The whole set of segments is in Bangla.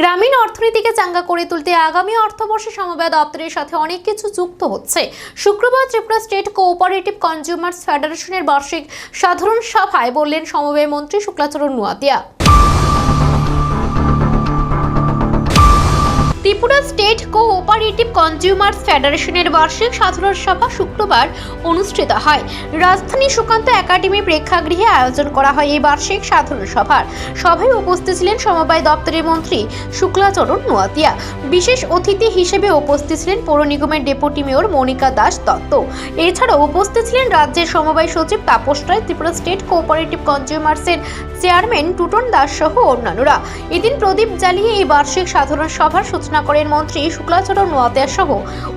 গ্রামীণ অর্থনীতিকে চাঙ্গা করে তুলতে আগামী অর্থবর্ষে সমবায় দপ্তরের সাথে অনেক কিছু যুক্ত হচ্ছে। শুক্রবার ত্রিপুরা স্টেট কোঅপারেটিভ কনজিউমার্স ফেডারেশনের বার্ষিক সাধারণ সভায় বললেন সমবায় মন্ত্রী Shuklacharan Noatia. Tripura state cooperative consumers ফেডারেশনের বার্ষিক সাধারণ সভা শুক্রবার অনুষ্ঠিত হয়। রাজধানী সুকান্ত একাডেমি প্রেক্ষাগৃহে আয়োজন করা হয় এই বার্ষিক সাধারণ সভার। সভায় উপস্থিত ছিলেন সমবায় দপ্তরের মন্ত্রী শুক্লাচরণ নোয়াতিয়া। বিশেষ অতিথি হিসেবে উপস্থিত ছিলেন পৌর নিগমের ডেপুটি মেয়র মনিকা দাস দত্ত। এছাড়াও উপস্থিত ছিলেন রাজ্যের সমবায় সচিব তাপস রায়, ত্রিপুরা স্টেট কোঅপারেটিভ কনজিউমার্সের চেয়ারম্যান টুটন দাস সহ অন্যান্যরা। এদিন প্রদীপ জ্বালিয়ে এই বার্ষিক সাধারণ সভার সূচনা করেন মন্ত্রী শুক্লাচরণ নোয়াতিয়া সহ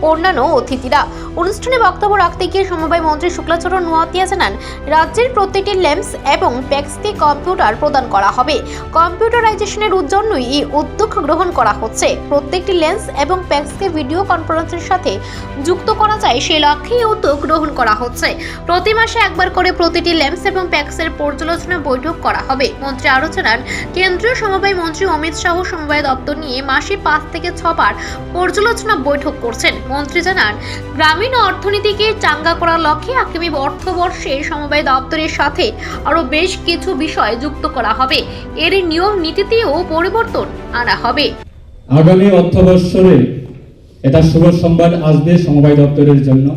অন্যান্য অতিথিরা। অনুষ্ঠানে বক্তব্য রাখতে গিয়ে সমবায় মন্ত্রী শুক্লাচরণ নোয়াতিয়া জানান, রাজ্যের প্রত্যেকটি ল্যাম্পস এবং প্যাক্সকে কম্পিউটার প্রদান করা হবে। কম্পিউটারাইজেশনের জন্যই এই উদ্যোগ গ্রহণ করা হচ্ছে। প্রত্যেকটি লেন্স এবং প্যাক্সকে ভিডিও কনফারেন্সের সাথে যুক্ত করা যায় সেই লক্ষ্যে এই উদ্যোগ গ্রহণ করা হচ্ছে। প্রতি মাসে একবার করে প্রতিটি ল্যাম্পস এবং প্যাক্সের পর্যালোচনা বৈঠক করা হবে। মন্ত্রী আরও জানান, কেন্দ্রীয় সমবায় মন্ত্রী অমিত শাহ সমবায় দপ্তর নিয়ে মাসে পাঁচ থেকে ছবার পর্যালোচনা বৈঠক করছেন। মন্ত্রী জানান, গ্রামীণ অর্থনীতিকে চাঙ্গা করার লক্ষ্যে আগামী অর্থবর্ষে সমবায় দপ্তরের সাথে আরও বেশ কিছু বিষয় যুক্ত করা হবে। এর নিয়ম নীতিতেও পরিবর্তন আনা হবে। আগামী অর্থবৎসরে এটা শুভ সংবাদ আসবে সমবায় দপ্তরের জন্য।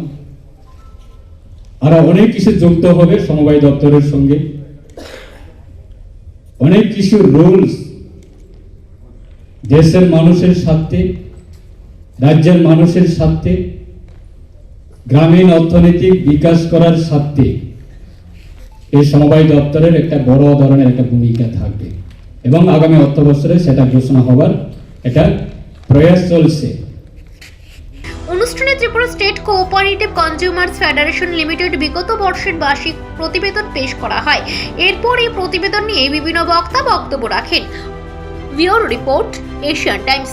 আরও অনেক কিছু যুক্ত হবে সমবায় দপ্তরের সঙ্গে। অনেক কিছু রুলস দেশের মানুষের স্বার্থে, রাজ্যের মানুষের স্বার্থে, গ্রামীণ অর্থনৈতিক বিকাশ করার স্বার্থে এই সমবায় দপ্তরের একটা বড় ধরনের একটা ভূমিকা থাকবে। এবং আগামী অর্থবছরে সেটা ঘোষণা হবার একটা প্রয়াস চলছে। অনুষ্ঠানে Tripura state cooperative consumers federation limited বিগত বর্ষের বার্ষিক প্রতিবেদন পেশ করা হয়। এরপর এই প্রতিবেদন নিয়ে বিভিন্ন বক্তা বক্তব্য রাখেন। Bureau report Asian times